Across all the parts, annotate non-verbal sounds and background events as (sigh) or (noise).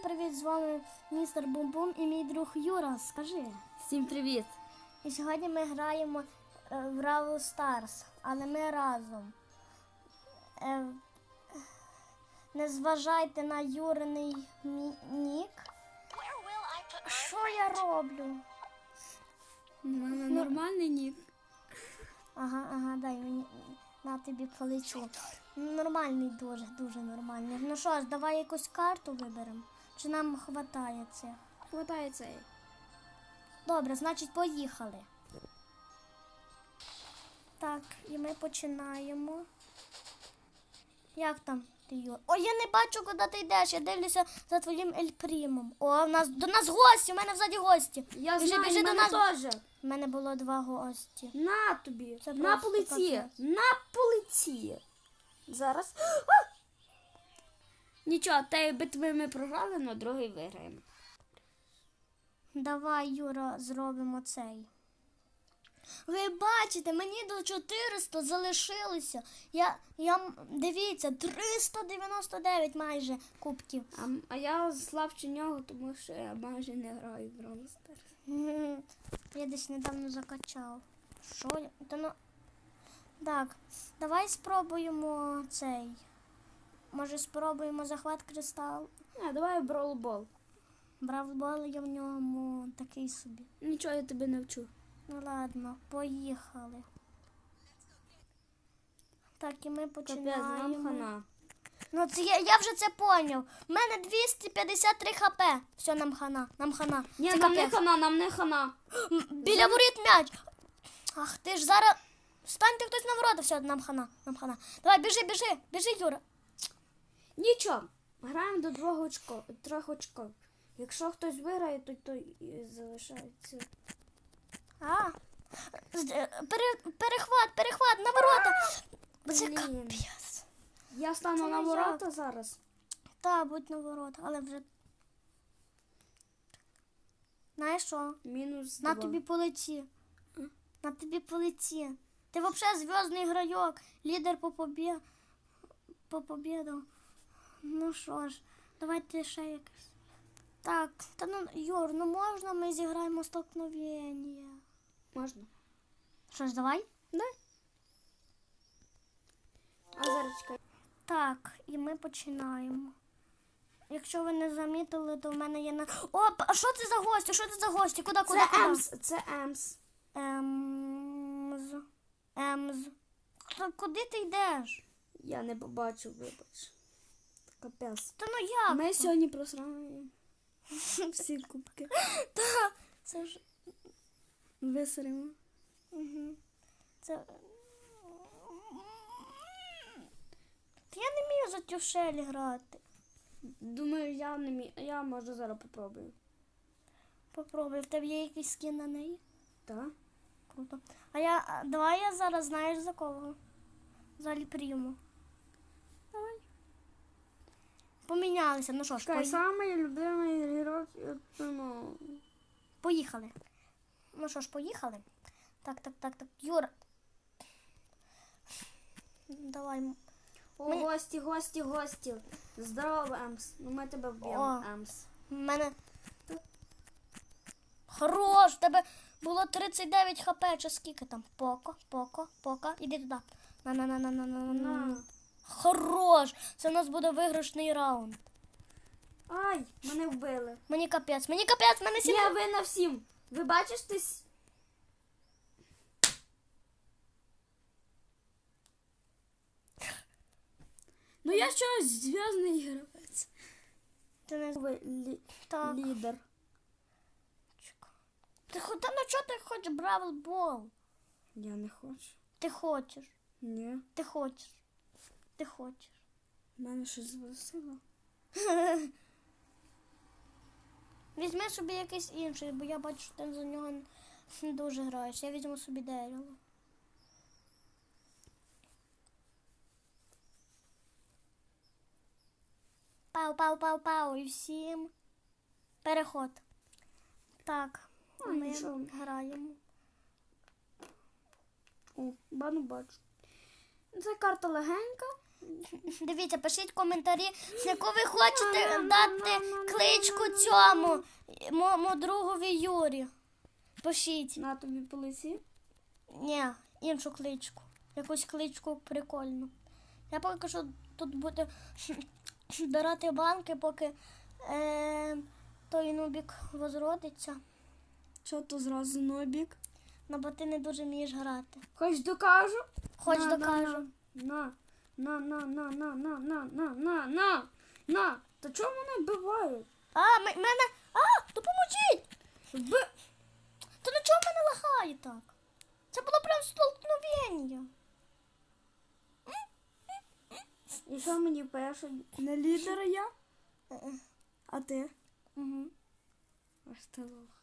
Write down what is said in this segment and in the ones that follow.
Всім привіт! З вами містер Бум-Бум і мій друг Юра. Скажи. Всім привіт! І сьогодні ми граємо е, в Бравл Старс, але ми разом. Е, не зважайте на Юриний нік. Що я роблю? Нормальний нік. Ага, ага, дай мені на тобі полечу. Нормальний дуже, дуже нормальний. Ну що ж, давай якусь карту виберемо. Чи нам хватає цих? Хватає цей. Добре, значить, поїхали. Так, і ми починаємо. Як там ти, Юр? О, я не бачу, куди ти йдеш. Я дивлюся за твоїм ельпрімом. О, в нас до нас гості, у мене взаді гості. Я біжи, знаю, біжи в до мене нас. теж. У мене було два гості. На тобі. Це на просто полиці. капець. На полиці. Зараз. А! Нічого, та битви ми програли, але другий виграємо. Давай, Юра, зробимо цей. Ви бачите, мені до 400 залишилося. Я, я, дивіться, 399 майже кубків. А, а я слабче нього, тому що я майже не граю в Brawl Я десь недавно закачав. Що я? Та ну... Так, давай спробуємо цей. Може спробуємо захват кристал. А, давай Ball. Бравбол я в ньому такий собі. Нічого я тебе не вчу. Ну ладно, поїхали. Так, і ми Капець, нам починаємо. хана. Ну, це я, я вже це поняв. У мене 253 хп. Все, нам хана, нам хана. Ні, це нам не капець. хана, нам не хана. Біля воріт м'яч. Ах, ти ж зараз. Встаньте хтось на ворота, все, нам хана, нам хана. Давай, біжи, біжи, біжи, Юра. Нічого. Граємо до двох очков, трьох очков. Якщо хтось виграє, то той залишається. А. Пере, перехват, перехват на ворота. Це Блін. капець. Я стану Це на не ворота зараз. Та, будь на ворота, але вже. Знаєш що? Мінус На два. тобі полеті. На тобі полеті. Ти взагалі зв'язний грайок, лідер по побі... по побіду. Ну що ж, давайте ще якось. Так, та ну, Юр, ну можна ми зіграємо столкновення? Можна? Що ж, давай? Да. А зараз чекай. Так, і ми починаємо. Якщо ви не замітили, то в мене є на. Оп, а що це за гості? Що це за гості? Куди, куди? Це? Емс, це Емс. Емз. Емз. Куди ти йдеш? Я не побачив, вибач. Капець. Та ну як? Ми сьогодні просрали (laughs) всі кубки. (gasps) Та, це ж. Висеремо. Угу. Це. Та я не вмію за тюшелі грати. Думаю, я не мі... Я може зараз попробую. Попробуй, в тебе є якийсь скін на неї? Так? Круто. А я. Давай я зараз знаєш за кого? За Ліпріму. Давай. Помінялися. Ну що ж, пої... самий любимий герой, ну, поїхали. Ну що ж, поїхали. Так, так, так, так. Юра. Давай. О, Ми- гості, гості, гості. Здорово, Емс. Ну ми тебе вб'ємо, Емс. В мене. Хорош! Тебе було 39 хп, чи скільки там? Поко, поко, поко. Іди туди. на Хорош! Це у нас буде виграшний раунд. Ай, мене вбили. Мені капець, мені капець, мене сім. Я винна всім. Ви бачиш ти? с- Ну я щось зв'язний гравець. Ти не Ви лі- так. лідер. Ти хо- та ну чого ти хочеш Бравл Бол? Я не хочу. Ти хочеш, Ні. ти хочеш, ти хочеш. У мене щось весело. (laughs) Візьми собі якийсь інший, бо я бачу, що ти за нього не дуже граєш. Я візьму собі дерево. Пау, пау, пау, пау. І всім. Переход. Так, Ой, ми нічого. граємо. О, бану бачу. Це карта легенька. Дивіться, пишіть коментарі, яку ви хочете дати кличку цьому моєму другові Юрі. Пишіть. На тобі полиці. Ні, іншу кличку. Якусь кличку прикольну. Я поки що тут буду (laughs) збирати банки, поки е, той нубік возродиться. Що то зразу нобік? Ну, бо ти не дуже вмієш грати. Хоч докажу. Хоч на, докажу. На, на, на, на, на, на, на, на, на, на, на. Та чому мене вбивають? А, мене. А, допоможіть! Вби... Та ну чого мене лагає так? Це було прям столкновення. І що мені пише? Не лідер я? А ти? Угу. Аж ти лох.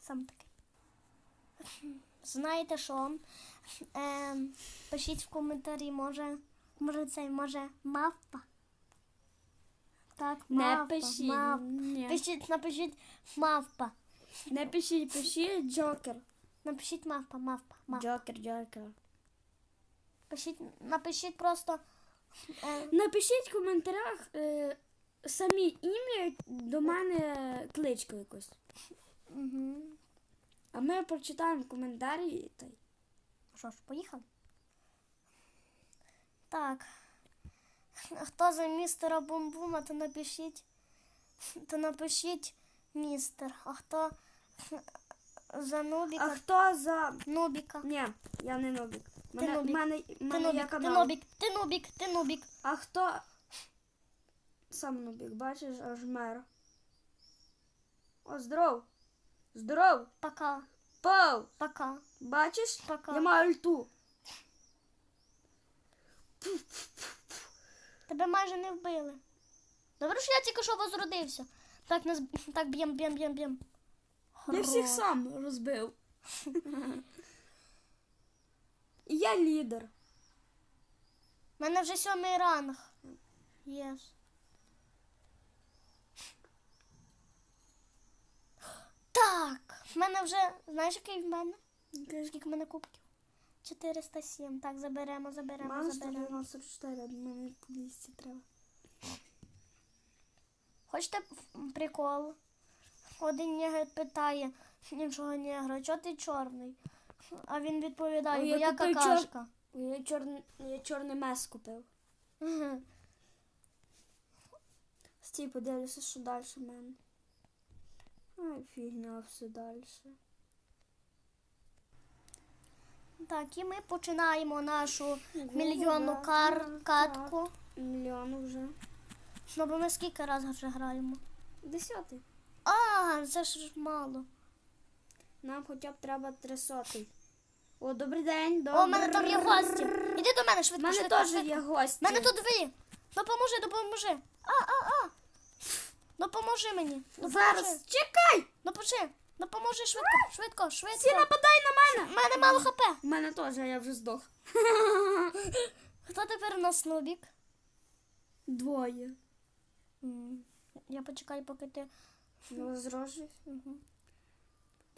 Сам такий. Знаєте що? Ем, пишіть в коментарі, може, може цей, може мавпа. Так, Не мавпа, пишіть. мавпа. Ні. Пишіть, напишіть мавпа. Не пишіть, пишіть Джокер. Напишіть мавпа, мавпа, мавпа. Джокер, Джокер. Пишіть, напишіть просто. Е, Напишіть в коментарях е, самі ім'я до мене кличку якусь. угу. А ми прочитаємо коментарі. Та Що ж, поїхали? Так. Хто за містера Бумбума, то напишіть. То напишіть містер. А хто за Нубіка? А хто за. Нубіка. Ні, я не нобік. Мене, нубік. мене, Ти мене є Нубік, ти канал. Нубік, ти Нубік, ти Нубік. А хто сам нубік, бачиш, аж мер. О, здоров. Здоров. Пока, Пау. пока, Бачиш? пока. Я маю ульту. Тебе майже не вбили. Добре, що я тільки що возродився. Так, нас... так б'єм, б'єм, б'єм, б'єм. Я всіх сам розбив. І я лідер. У мене вже сьомий ранг. Єс. Так, в мене вже, знаєш, який в мене? Скільки в мене кубків? 407. Так, заберемо, заберемо, Мама заберемо. 194, мені 200 треба. Хочете прикол? Один негр питає іншого негра, чого ти чорний? А він відповідає, Ой, бо я я купив чор- какашка. Я чорний, я чорний мес купив. Мгм. Стій, подивлюся, що далі в мене. Ай, фігня все далі. Так, і ми починаємо нашу мільйонну да, кар так. катку. Мільйон вже. Ну, бо ми скільки разів вже граємо? Десятий. А, це ж мало. Нам хоча б треба трисотий. О, добрий день, О, в мене там є гості. Іди до мене швидко. У мене швидко, теж швидко. є гості. У мене тут дві. Допоможи, допоможи. А, а, а. Допоможи мені. Допоможи. Зараз, чекай! Допоможи. Допоможи швидко, швидко, швидко. Всі нападай на мене! У мене! мало хп. У мене теж, я вже здох. (laughs) Хто тепер у нас нубік? Двоє. М, Я почекаю, поки ти. Розрожусь? Угу.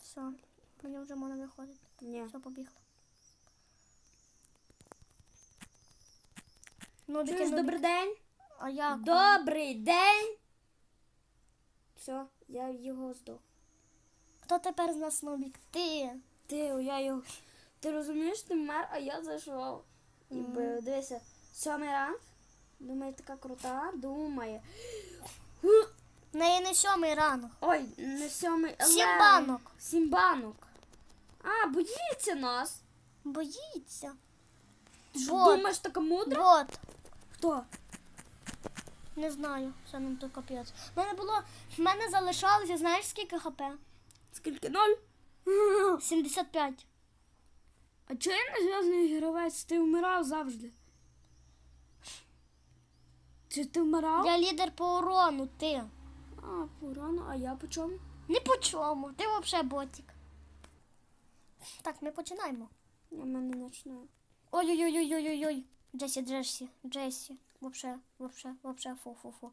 Все, мені вже можна виходити. Ні. Все, побігла. Нубіки, Чуєш, нубіки. добрий день? А як? Добрий день. Все, я його здох. Хто тепер з нас нубік? Ти. Ти, я його. Ти розумієш, ти мер, а я зайшов. І б, дивися, сьомий ранг. Думає, така крута, думає. В неї не сьомий ранок. Ой, не сьомий. Сім банок. Сім банок. А, боїться нас. Боїться. Ти Бот. думаєш, така мудра? Бот. Хто? Не знаю, це нам то капець. В мене було. В мене залишалося, знаєш скільки хп? Скільки? Ноль? 75. А чого я не зв'язаний гравець? Ти вмирав завжди. Чи ти вмирав? Я лідер по урону, ти. А, порано, а я по чому? Ні по чому. Ти взагалі ботик. Так, ми починаємо. Я мене починаю. Ой-ой-ой-ой-ой-ой. Джесі, Джесі, Джесі. Вообще, вообще, вообще, фу-фу-фу.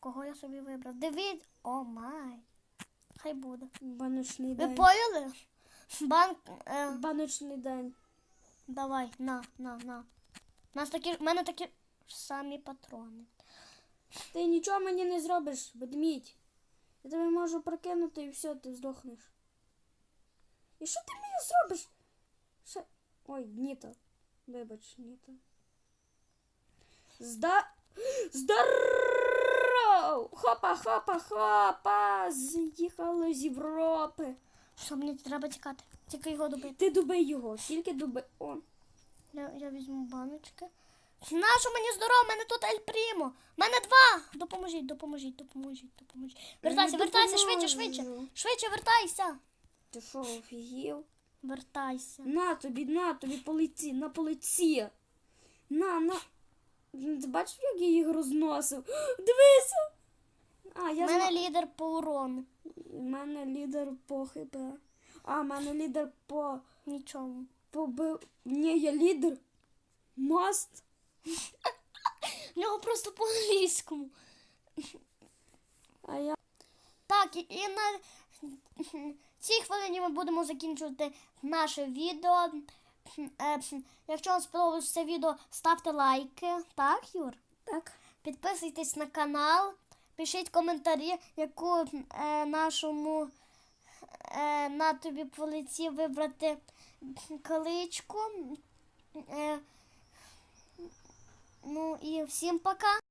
Кого я собі вибрав? Девід. О май. Хай буде. Баночний день. Ви поняли? Банк. Е, Баночний день. давай, на, на, на. нас такі, в мене такі ж самі патрони. Ти нічого мені не зробиш, ведмідь. Я тебе можу прокинути і все, ти здохнеш. І що ти мені зробиш? Ще... Ой, Ніта. Вибач, Ніта. Зда... Здоров! Хопа, хопа, хопа! З'їхало з Європи. Що мені треба тікати? Тільки його добити. Ти дубей його, тільки дубей. О, Я, я візьму баночки. Нащо мені здорово? Мене тут Ель Прімо. У мене два. Допоможіть, допоможіть, допоможіть, допоможіть. Вертайся, вертайся, швидше, швидше. Швидше вертайся. ти що, офігів? Вертайся. На тобі, на тобі полиці, на полиці. На, на. Ти бачив, як я їх розносив? (gasps) Дивися! А, У я мене зна... лідер по урону. У мене лідер по ХП. А, в мене лідер по... Нічому. по Б... Ні, я лідер. Мост. В (laughs) нього просто по англійському. А я... Так, і, і на (laughs) цій хвилині ми будемо закінчувати наше відео. Якщо вам сподобалось це відео, ставте лайки. Так, Юр? Так. Підписуйтесь на канал, пишіть коментарі, яку е, нашому е, на тобі полиці вибрати кличку. Е, ну і всім пока.